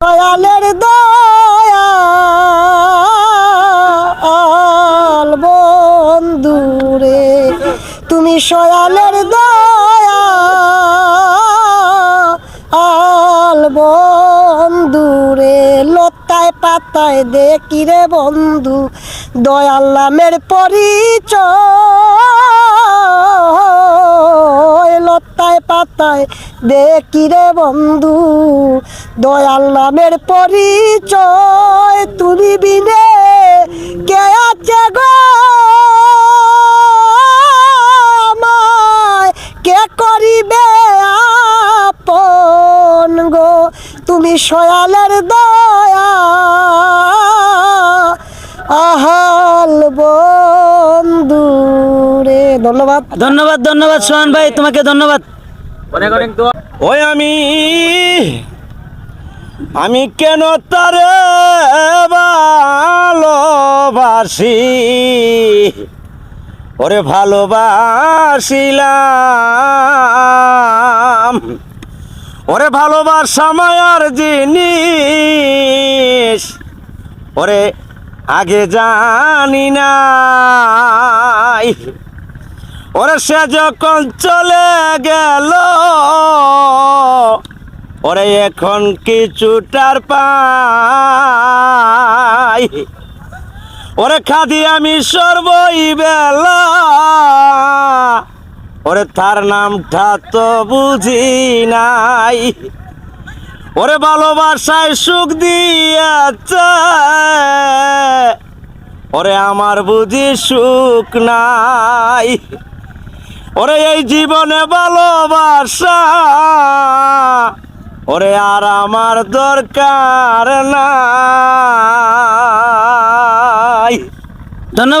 দয়ালের দয়াল বন্ধুরে তুমি সয়ালের দয়াল বন্ধুরে লতায় পাতায় দেখি রে বন্ধু, দয়াল নামের পরিচয় দেখি রে বন্ধু, দয়াল নামের পরিচয় তুমি বিনে কে আছে গো? কে করিবে আপন গো? তুমি সয়ালের দয়া, আহাল বন্ধু রে। ধন্যবাদ। ধন্যবাদ ধন্যবাদ সোহান ভাই, তোমাকে ধন্যবাদ। ওই আমি আমি কেন তারে ভালোবাসি? ওরে ভালোবাসিলাম। ওরে ভালোবাসা মায়ার জিনিস। ওরে আগে জানি নাই। ওরে সে যখন চলে গেল, ওরে এখন কিছুটার পাই। ওরে খাদি আমি সর্বই বেলা, ওরে তার নামটা তো বুঝি নাই। ওরে ভালোবাসায় সুখ দিয়েছে, ওরে আমার বুঝি সুখ নাই। ওরে এই জীবনে ভালোবাসা। ওরে আর আমার দরকার না ধন্যবাদ।